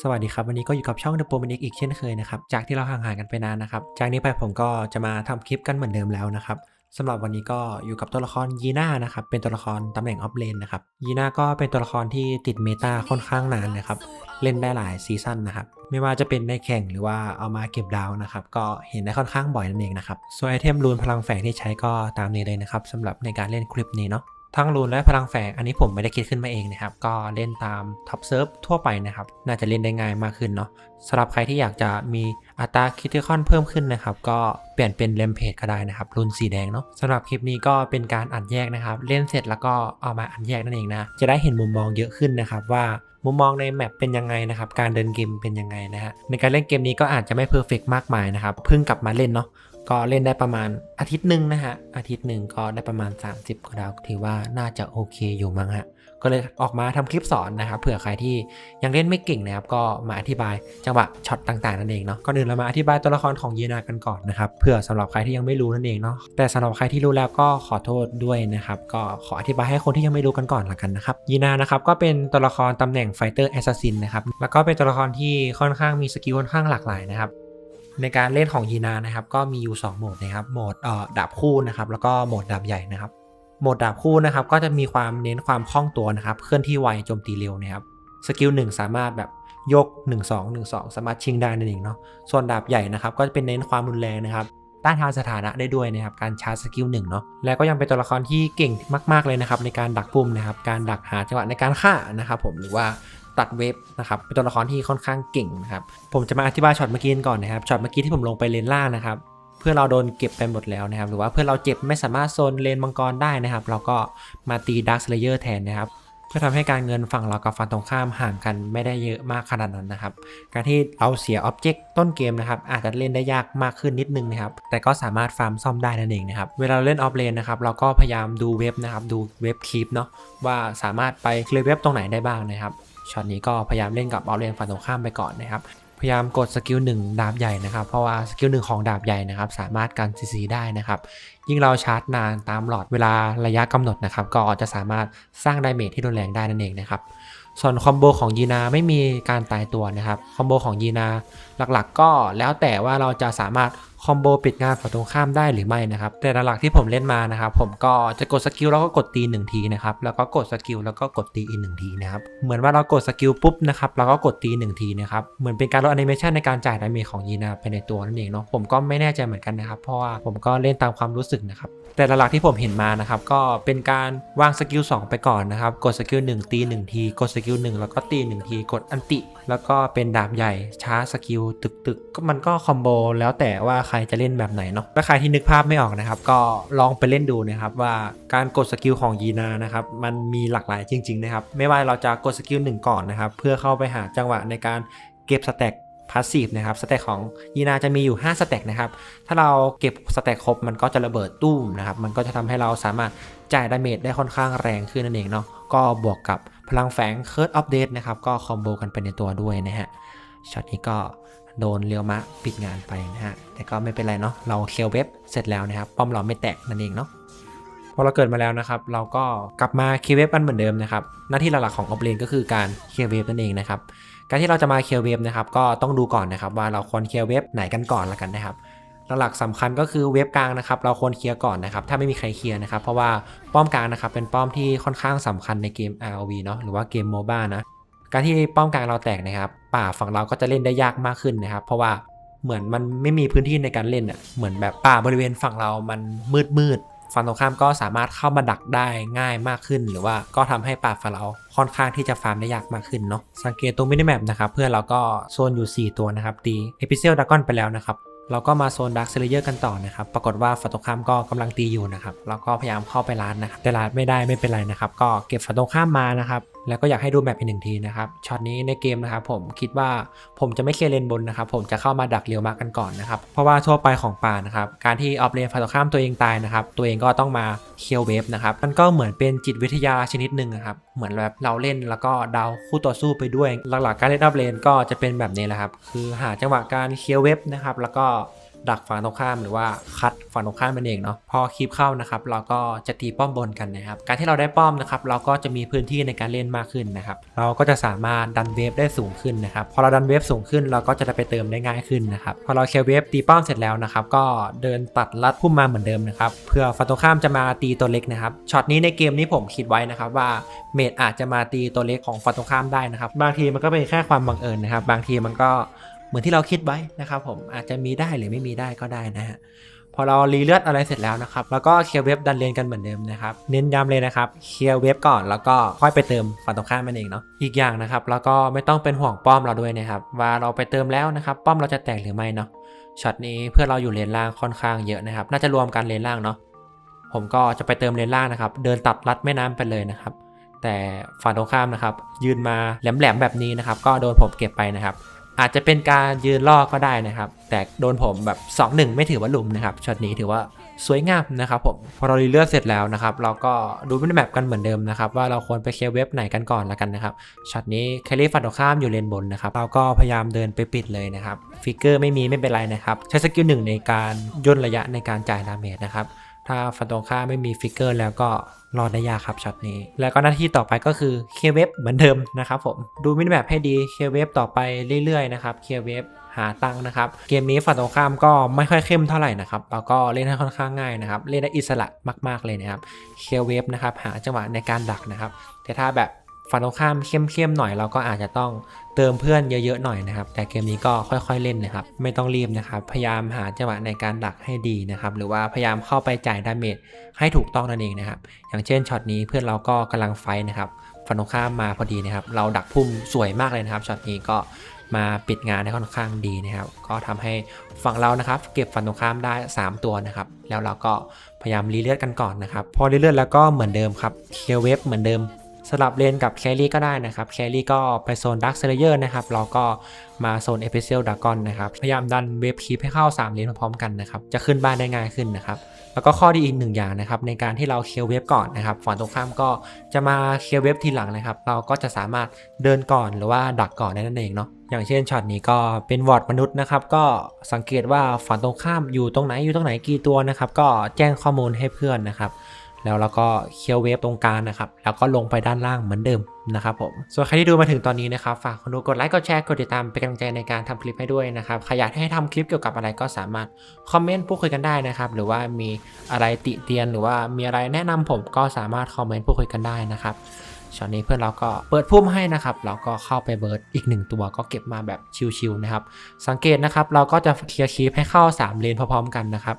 สวัสดีครับ วันนี้ก็อยู่กับช่อง The p o m a n i c อีกเช่นเคยนะครับ จากที่เราห่างหายกันไปนานนะครับ จากนี้ไปผมก็จะมาทำคลิปกันเหมือนเดิมแล้วนะครับสำหรับวันนี้ก็อยู่กับตัวละครยีน่านะครับเป็นตัวละครตำแหน่งออฟเลนนะครับยีน่าก็เป็นตัวละครที่ติดเมตาค่อนข้างนานนะครับเล่นได้หลายซีซั่นนะครับไม่ว่าจะเป็นในแข่งหรือว่าเอามาเก็บดาวนะครับก็เห็นได้ค่อนข้างบ่อยนั่นเองนะครับส่วนไอเทมรูนพลังแฝงที่ใช้ก็ตามนี้เลยนะครับสำหรับในการเล่นคลิปนี้เนาะ ทั้งรูนและพลังแฝงอันนี้ผมไม่ได้คิดขึ้นมาเองนะครับ ก็เล่นตามท็อปเซิร์ฟทั่วไปนะครับ น่าจะเล่นได้ง่ายมากขึ้นเนาะสำหรับใครที่อยากจะมีอัตราคิติคอนเพิ่มขึ้นนะครับ ก็เปลี่ยนเป็นเลมเพจก็ได้นะครับรูนสีแดงเนาะสำหรับคลิปนี้ก็เป็นการอัดแยกนะครับ เล่นเสร็จแล้วก็เอามาอัดแยกนั่นเองนะ จะได้เห็นมุมมองเยอะขึ้นนะครับว่ามุมมองในแมปเป็นยังไงนะครับ การเดินเกมเป็นยังไงนะฮะในการเล่นเกมนี้ก็อาจจะไม่เพอร์เฟกมากมายนะครับเพิ่งกลับมาเล่นเนาะ ก็เล่นได้ประมาณอาทิตย์หนึ่งนะฮะ อาทิตย์หนึ่งก็ได้ประมาณ 30กว่าดาวถือว่าน่าจะโอเคอยู่มั้งฮะ ก็เลยออกมาทำคลิปสอนนะครับเผื่อใครที่ยังเล่นไม่เก่งนะครับ ก็มาอธิบายจังหวะช็อตต่างๆนั่นเองเนาะก่อนอื่นเรามาอธิบายตัวละครของยีนากันก่อนนะครับเผื่อสำหรับใครที่ยังไม่รู้นั่นเองเนาะแต่สำหรับใครที่รู้แล้วก็ขอโทษด้วยนะครับก็ขออธิบายให้คนที่ยังไม่รู้กันก่อนละกันนะครับยีนานะครับก็เป็นตัวละครตำแหน่งไฟเตอร์แอสซัสซินนะครับแล้วก็เป็นตัวละครที่ค่อนข้างมีสกิลค่อนข้างหลากหลายนะครับ ในการเล่นของยีนานะครับ ก็มีอยู่ 2 โหมดนะครับ โหมดเอ่อดาบคู่นะครับ แล้วก็โหมดดาบใหญ่นะครับ โหมดดาบคู่นะครับ ก็จะมีความเน้นความคล่องตัวนะครับ เคลื่อนที่ไวโจมตีเร็วนะครับ สกิลหนึ่งสามารถแบบยก 1 2 1 2 สามารถชิงได้นั่นเองเนาะ ส่วนดาบใหญ่นะครับ ก็จะเป็นเน้นความรุนแรงนะครับ ต้านทานสถานะได้ด้วยนะครับ การชาร์จสกิลหนึ่งเนาะ แล้วก็ยังเป็นตัวละครที่เก่งมาก ๆเลยนะครับในการดักปุ่มนะครับ การดักหาจังหวะในการฆ่านะครับผม หรือว่า ตัดเว็บนะครับเป็นตัวละครที่ค่อนข้างเก่งนะครับผมจะมาอธิบายช็อตเมื่อกี้ก่อนนะครับช็อตเมื่อกี้ที่ผมลงไปเลนล่างนะครับเพื่อเราโดนเก็บไปหมดแล้วนะครับ หรือว่าเพื่อเราเจ็บไม่สามารถโซนเลนมังกรได้นะครับ เราก็มาตีดักเลเยอร์แทนนะครับ พื่อทำให้การเงินฝั่งเรากับฝั่งตรงข้ามห่างกันไม่ได้เยอะมากขนาดนั้นนะครับ การที่เราเสียอ็อบเจกต์ต้นเกมนะครับอาจจะเล่นได้ยากมากขึ้นนิดนึงนะครับแต่ก็สามารถฟาร์มซ่อมได้นั่นเองนะครับเวลาเราเล่นออฟเลนนะครับเราก็พยายามดูเว็บนะครับดูเว็บคลิปเนาะว่าสามารถไปเคลียร์เว็บตรงไหนได้บ้างนะครับช็อตนี้ก็พยายามเล่นกับออฟเลนฝั่งตรงข้ามไปก่อนนะครับ พยายามกดสกิล1ดาบใหญ่นะครับ เพราะว่าสกิลหนึ่งของดาบใหญ่นะครับ สามารถกันซีซีได้นะครับ ยิ่งเราชาร์จนานตามหลอดเวลาระยะกำหนดนะครับ ก็จะสามารถสร้างไดเมจที่รุนแรงได้นั่นเองนะครับ ส่วนคอมโบของยีนาไม่มีการตายตัวนะครับ คอมโบของยีนาหลักๆก็แล้วแต่ว่าเราจะสามารถ คอมโบปิดงานฝั่งตรงข้ามได้หรือไม่นะครับ แต่หลักที่ผมเล่นมานะครับ ผมก็จะกดสกิลแล้วก็กดตีหนึ่งทีนะครับ แล้วก็กดสกิลแล้วก็กดตีอีกหนึ่งทีนะครับ เหมือนว่าเรากดสกิลปุ๊บนะครับแล้วก็กดตีหนึ่งทีนะครับ เหมือนเป็นการลดแอนิเมชันในการจ่ายดาเมจของยีนาไปในตัวนั่นเองเนาะ ผมก็ไม่แน่ใจเหมือนกันนะครับ เพราะว่าผมก็เล่นตามความรู้สึกนะครับ แต่หลักที่ผมเห็นมานะครับ ก็เป็นการวางสกิล2ไปก่อนนะครับ กดสกิล1ตี1ทีกดสกิล1แล้วก็ตี1ทีกดอันติ แล้วก็เป็นดาบใหญ่ช้าสกิลตึกๆก็มันก็คอมโบแล้วแต่ว่าครจะเล่นแบบไหนเนาะถ้าใครที่นึกภาพไม่ออกนะครับ ก็ลองไปเล่นดูนะครับว่าการกดสกิลของยีนานะครับมันมีหลากหลายจริงๆนะครับไม่ว่าเราจะกดสกิล1ก่อนนะครับเพื่อเข้าไปหาจังหวะในการเก็บสแต็กพาสซีฟนะครับสแต็กของยีนาจะมีอยู่ 5สแต็กนะครับ ถ้าเราเก็บสแต็กครบมันก็จะระเบิดตู้มนะครับ มันก็จะทำให้เราสามารถจ่ายดาเมจได้ค่อนข้างแรงขึ้นนั่นเองเนาะก็บวกกับพลังแฝงเคิร์ดอัปเดตนะครับ ก็คอมโบกันไปในตัวด้วยนะฮะ ช็อตนี้ก็โดนเรียวมะปิดงานไปนะฮะ แต่ก็ไม่เป็นไรเนาะ เราเคลียร์เว็บเสร็จแล้วนะครับ ป้อมเราไม่แตกนั่นเองเนาะ พอเราเกิดมาแล้วนะครับ เราก็กลับมาเคลียร์เว็บกันเหมือนเดิมนะครับ หน้าที่หลักๆของออฟเลนก็คือการเคลียร์เว็บนั่นเองนะครับ การที่เราจะมาเคลียร์เว็บนะครับ ก็ต้องดูก่อนนะครับว่าเราควรเคลียร์เว็บไหนกันก่อนละกันนะครับหลักๆสำคัญก็คือเว็บกลางนะครับ เราควรเคลียร์ก่อนนะครับ ถ้าไม่มีใครเคลียร์นะครับ เพราะว่าป้อมกลางนะครับ เป็นป้อมที่ค่อนข้างสำคัญในเกม ROV เนาะหรือว่าเกม MOBA นะการที่ป้อมกลางเราแตกนะครับ ป่าฝั่งเราก็จะเล่นได้ยากมากขึ้นนะครับ เพราะว่าเหมือนมันไม่มีพื้นที่ในการเล่นอะเหมือนแบบป่าบริเวณฝั่งเรามันมืดมืดๆฝั่งตรงข้ามก็สามารถเข้ามาดักได้ง่ายมากขึ้น หรือว่าก็ทำให้ป่าฝั่งเราค่อนข้างที่จะฟาร์มได้ยากมากขึ้นเนาะสังเกตตรงมินิแมปนะครับเพื่อนเราก็โซนอยู่ 4 ตัวนะครับตีเอพิเซลดากอนไปแล้วนะครับ เราก็มาโซนดักเซเลเยอร์กันต่อนะครับ ปรากฏว่าฝั่งตรงข้ามก็กำลังตีอยู่นะครับ เราก็พยายามเข้าไปร้านนะครับ แต่ร้านไม่ได้ไม่เป็นไรนะครับ ก็เก็บฝั่งตรงข้ามมานะครับ แล้วก็อยากให้ดูแมปอีกหนึ่งทีนะครับ ช็อตนี้ในเกมนะครับผมคิดว่าผมจะไม่เคลียร์เลนบนนะครับ ผมจะเข้ามาดักเรียวมากันก่อนนะครับ เพราะว่าทั่วไปของป่านะครับ การที่ออฟเลนฝั่งตรงข้ามตัวเองตายนะครับ ตัวเองก็ต้องมาเคลียร์เวฟนะครับ มันก็เหมือนเป็นจิตวิทยาชนิดหนึ่งนะครับ เหมือนแบบเราเล่นแล้วก็เดาคู่ต่อสู้ไปด้วย หลักๆการเล่นออฟเลนก็จะเป็นแบบนี้แหละครับ คือหาจังหวะการเคลียร์เวฟนะครับ แล้วก็ดักฝั่งตรงข้ามหรือว่าคัดฝั่งตรงข้ามมันเองเนาะพอคลิปเข้านะครับ เราก็จะตีป้อมบนกันนะครับ การที่เราได้ป้อมนะครับ เราก็จะมีพื้นที่ในการเล่นมากขึ้นนะครับ เราก็จะสามารถดันเวฟได้สูงขึ้นนะครับ พอเราดันเวฟสูงขึ้นเราก็จะได้ไปเติมได้ง่ายขึ้นนะครับ พอเราเคลียร์เวฟตีป้อมเสร็จแล้วนะครับ ก็เดินตัดลัดพุ่มมาเหมือนเดิมนะครับเพื่อฝั่งตรงข้ามจะมาตีตัวเล็กนะครับช็อตนี้ในเกมนี้ผมคิดไว้นะครับว่าเมดอาจจะมาตีตัวเล็กของฝั่งตรงข้ามได้นะครับ บางทีมันก็เป็นแค่ความบังเอิญนะครับ บางทีมันก็ เหมือนที่เราคิดไว้นะครับผมอาจจะมีได้หรือไม่มีได้ก็ได้นะฮะพอเรารีเลือดอะไรเสร็จแล้วนะครับแล้วก็เคลียร์เว็บดันเลนกันเหมือนเดิมนะครับเน้นย้ำเลยนะครับเคลียร์เว็บก่อนแล้วก็ค่อยไปเติมฝั่งตรงข้ามมันเองเนาะอีกอย่างนะครับแล้วก็ไม่ต้องเป็นห่วงป้อมเราด้วยนะครับว่าเราไปเติมแล้วนะครับป้อมเราจะแตกหรือไม่เนาะช็อตนี้เพื่อเราอยู่เลนล่างค่อนข้างเยอะนะครับน่าจะรวมกันเลนล่างเนาะผมก็จะไปเติมเลนล่างนะครับ เดินตัดลัดแม่น้ำไปเลยนะครับ แต่ฝั่งตรงข้ามนะครับ ยืนมาแหลมๆแบบนี้นะครับ ก็โดนผมเก็บไปนะครับ อาจจะเป็นการยืนล่อก็ได้นะครับ แต่โดนผมแบบ 2-1 ไม่ถือว่าลุมนะครับช็อตนี้ถือว่าสวยงามนะครับผมพอเรารีเลือดเสร็จแล้วนะครับ เราก็ดูมินิแมปกันเหมือนเดิมนะครับ ว่าเราควรไปเคลียร์เว็บไหนกันก่อนละกันนะครับช็อตนี้แคลรี่ฝั่งตรงข้ามอยู่เลนบนนะครับ เราก็พยายามเดินไปปิดเลยนะครับฟิกเกอร์ไม่มีไม่เป็นไรนะครับ ใช้สกิลหนึ่งในการย่นระยะในการจ่ายดาเมจนะครับ ถ้าฝั่งตรงข้ามไม่มีฟิกเกอร์แล้วก็รอดได้ยากครับช็อตนี้ แล้วก็หน้าที่ต่อไปก็คือเคลียร์เว็บเหมือนเดิมนะครับผม ดูมินิแมปให้ดีเคลียร์เว็บต่อไปเรื่อยๆนะครับเคลียร์เว็บหาตังค์นะครับ เกมนี้ฝั่งตรงข้ามก็ไม่ค่อยเข้มเท่าไหร่นะครับแล้วก็เล่นให้ค่อนข้างง่ายนะครับ เล่นได้อิสระมากๆเลยนะครับเคลียร์เว็บนะครับหาจังหวะในการดักนะครับ แต่ถ้าแบบ ฝั่งตรงข้ามเข้มๆหน่อยเราก็อาจจะต้องเติมเพื่อนเยอะๆหน่อยนะครับ แต่เกมนี้ก็ค่อยๆเล่นนะครับ ไม่ต้องรีบนะครับ พยายามหาจังหวะในการดักให้ดีนะครับ หรือว่าพยายามเข้าไปจ่ายดาเมจให้ถูกต้องนั่นเองนะครับ อย่างเช่นช็อตนี้เพื่อนเราก็กำลังไฟนะครับฝั่งตรงข้ามมาพอดีนะครับ เราดักพุ่มสวยมากเลยนะครับช็อตนี้ก็มาปิดงานได้ค่อนข้างดีนะครับ ก็ทำให้ฝั่งเรานะครับ เก็บฝั่งตรงข้ามได้ 3 ตัวนะครับ แล้วเราก็พยายามรีเลือดกันก่อนนะครับ พอรีเลือดแล้วก็เหมือนเดิมครับเคลียร์เว็บเหมือนเดิม สลับเลนกับแครี่ก็ได้นะครับแครี่ก็ไปโซนดักเซเลเยอร์นะครับเราก็มาโซนเอพิเซลดากอนนะครับพยายามดันเวฟคีปให้เข้า 3 เลนพร้อมกันนะครับจะขึ้นบ้านได้ง่ายขึ้นนะครับแล้วก็ข้อดีอีกหนึ่งอย่างนะครับในการที่เราเคลียร์เวฟก่อนนะครับฝั่งตรงข้ามก็จะมาเคลียร์เวฟทีหลังนะครับ เราก็จะสามารถเดินก่อนหรือว่าดักก่อนได้นั่นเองเนาะอย่างเช่นช็อตนี้ก็เป็นวอร์ดมนุษย์นะครับก็สังเกตว่าฝั่งตรงข้ามอยู่ตรงไหนอยู่ตรงไหนกี่ตัวนะครับก็แจ้งข้อมูลให้เพื่อนนะครับ แล้วเราก็เคียวเวฟตรงกลางนะครับ แล้วก็ลงไปด้านล่างเหมือนเดิมนะครับผม ส่วนใครที่ดูมาถึงตอนนี้นะครับ ฝากคนดูกดไลค์ กดแชร์ กดติดตามเป็นกำลังใจในการทำคลิปให้ด้วยนะครับ ใครอยากให้ทำคลิปเกี่ยวกับอะไรก็สามารถคอมเมนต์พูดคุยกันได้นะครับ หรือว่ามีอะไรติเตียน หรือว่ามีอะไรแนะนำผมก็สามารถคอมเมนต์พูดคุยกันได้นะครับช็อตนี้เพื่อนเราก็เปิดพุ่มให้นะครับ เราก็เข้าไปเบิร์ดอีกหนึ่งตัวก็เก็บมาแบบชิวๆนะครับ สังเกตนะครับ เราก็จะเคลียร์คีปให้เข้า 3 เลนพร้อมๆกันนะครับ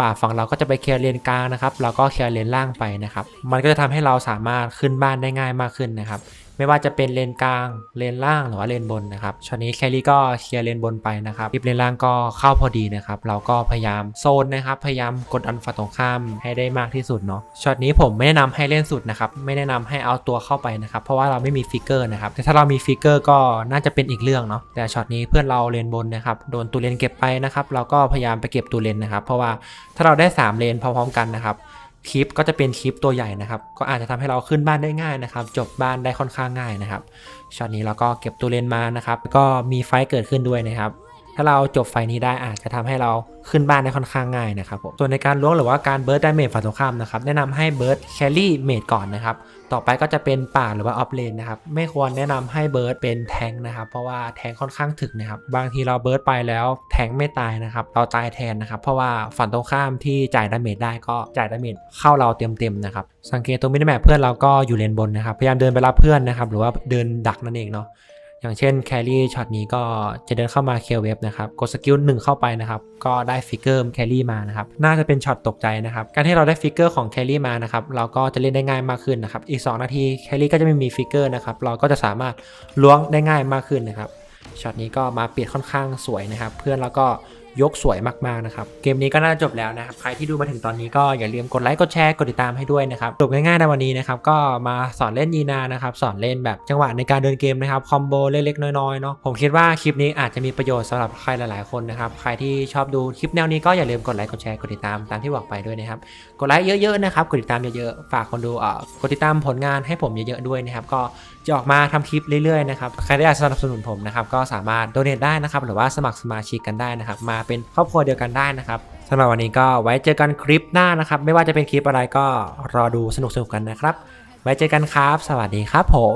ป่าฝั่งเราก็จะไปเคลียร์เลนกลางนะครับ เราก็เคลียร์เลนล่างไปนะครับ มันก็จะทำให้เราสามารถขึ้นบ้านได้ง่ายมากขึ้นนะครับ ไม่ว่าจะเป็นเลนกลางเลนล่างหรือว่าเลนบนนะครับช็อตนี้แคลรี่ก็เคลียร์เลนบนไปนะครับคลิปเลนล่างก็เข้าพอดีนะครับเราก็พยายามโซนนะครับพยายามกดอันฝั่งตรงข้ามให้ได้มากที่สุดเนาะช็อตนี้ผมไม่แนะนำให้เล่นสุดนะครับไม่แนะนำให้เอาตัวเข้าไปนะครับเพราะว่าเราไม่มีฟิกเกอร์นะครับแต่ถ้าเรามีฟิกเกอร์ก็น่าจะเป็นอีกเรื่องเนาะแต่ช็อตนี้เพื่อนเราเลนบนนะครับโดนตูเลนเก็บไปนะครับเราก็พยายามไปเก็บตูเลนนะครับเพราะว่าถ้าเราได้สามเลนพร้อมๆกันนะครับ คลิปก็จะเป็นคลิปตัวใหญ่นะครับ ก็อาจจะทำให้เราขึ้นบ้านได้ง่ายนะครับ จบบ้านได้ค่อนข้างง่ายนะครับช็อตนี้เราก็เก็บตัวเลนมานะครับ ก็มีไฟท์เกิดขึ้นด้วยนะครับ ถ้าเราจบไฟนี้ได้อาจจะทำให้เราขึ้นบ้านได้ค่อนข้างง่ายนะครับผมส่วนในการล้วงหรือว่าการเบิร์ดได้เมจฝั่งตรงข้ามนะครับแนะนำให้เบิร์ดแคลรี่เมจก่อนนะครับต่อไปก็จะเป็นป่าหรือว่าออฟเลนนะครับไม่ควรแนะนำให้เบิร์ดเป็นแทงค์นะครับเพราะว่าแทงค์ค่อนข้างถึกนะครับบางทีเราเบิร์ดไปแล้วแทงค์ไม่ตายนะครับเราตายแทนนะครับเพราะว่าฝั่งตรงข้ามที่จ่ายดาเมจได้ก็จ่ายดาเมจเข้าเราเต็มๆนะครับสังเกตตรงมินิแมปเพื่อนเราก็อยู่เลนบนนะครับพยายามเดินไปรับเพื่อนนะครับหรือว่าเดินดักนั่นเองเนาะ อย่างเช่นแครี่ช็อตนี้ก็จะเดินเข้ามาเคลียร์เว็บนะครับกดสกิลหนึ่งเข้าไปนะครับก็ได้ฟิกเกอร์แครี่มานะครับน่าจะเป็นช็อตตกใจนะครับการที่เราได้ฟิกเกอร์ของแครี่มานะครับเราก็จะเล่นได้ง่ายมากขึ้นนะครับอีก 2 นาทีแครี่ก็จะไม่มีฟิกเกอร์นะครับเราก็จะสามารถล้วงได้ง่ายมากขึ้นนะครับช็อตนี้ก็มาเปลี่ยนค่อนข้างสวยนะครับ เพื่อนแล้วก็ ยกสวยมากๆนะครับ เกมนี้ก็น่าจะจบแล้วนะครับ ใครที่ดูมาถึงตอนนี้ก็อย่าลืมกดไลค์ กดแชร์ กดติดตามให้ด้วยนะครับจบง่ายๆในวันนี้นะครับ ก็มาสอนเล่นยีนานะครับ สอนเล่นแบบจังหวะในการเดินเกมนะครับ คอมโบเล็กๆน้อยๆเนาะ ผมคิดว่าคลิปนี้อาจจะมีประโยชน์สำหรับใครหลายๆคนนะครับ ใครที่ชอบดูคลิปแนวนี้ก็อย่าลืมกดไลค์ กดแชร์ กดติดตามตามที่บอกไปด้วยนะครับ กดไลค์เยอะๆนะครับ กดติดตามเยอะๆ ฝากคนดูเอ่อกดติดตามผลงานให้ผมเยอะๆด้วยนะครับ ก็ จะออกมาทำคลิปเรื่อยๆนะครับใครที่อยากสนับสนุนผมนะครับก็สามารถโดเน a ได้นะครับหรือว่าสมัครสมาชิกกันได้นะครับ มาเป็นครอบครัวเดียวกันได้นะครับสำหรับวันนี้ก็ไว้เจอกันคลิปหน้านะครับ ไม่ว่าจะเป็นคลิปอะไรก็รอดูสนุกๆกันนะครับ ไว้เจอกันครับ สวัสดีครับผม